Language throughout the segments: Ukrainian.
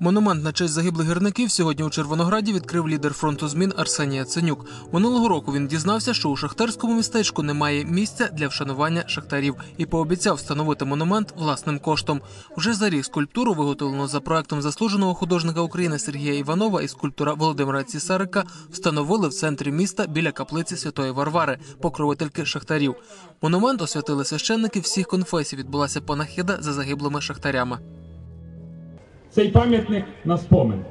Монумент на честь загиблих гірників сьогодні у Червонограді відкрив лідер фронту змін Арсеній Яценюк. Минулого року він дізнався, що у шахтарському містечку немає місця для вшанування шахтарів і пообіцяв встановити монумент власним коштом. Уже за рік скульптуру, виготовлену за проектом заслуженого художника України Сергія Іванова і скульптора Володимира Цісарика, встановили в центрі міста біля каплиці Святої Варвари, покровительки шахтарів. Монумент освятили священники всіх конфесій. Відбулася панахида за загиблими шахтарями. Цей пам'ятник на спомин,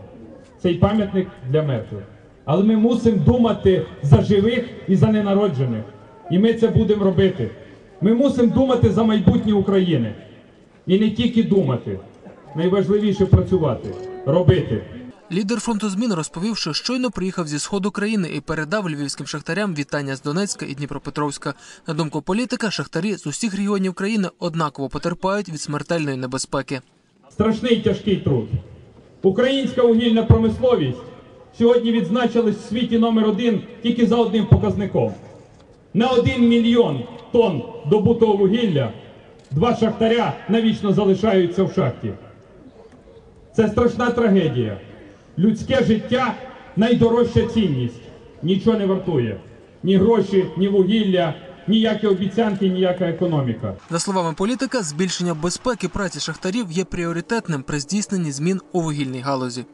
цей пам'ятник для мертвих. Але ми мусимо думати за живих і за ненароджених. І ми це будемо робити. Ми мусимо думати за майбутнє України. І не тільки думати. Найважливіше працювати, робити. Лідер фронту змін розповів, що щойно приїхав зі сходу країни і передав львівським шахтарям вітання з Донецька і Дніпропетровська. На думку політика, шахтарі з усіх регіонів країни однаково потерпають від смертельної небезпеки. Страшний тяжкий труд. Українська вугільна промисловість сьогодні відзначилась в світі номер один тільки за одним показником. На один мільйон тонн добутого вугілля два шахтаря навічно залишаються в шахті. Це страшна трагедія. Людське життя найдорожча цінність. Нічого не вартує. Ні гроші, ні вугілля, ніякі обіцянки, ніяка економіка. За словами політика, збільшення безпеки праці шахтарів є пріоритетним при здійсненні змін у вугільній галузі.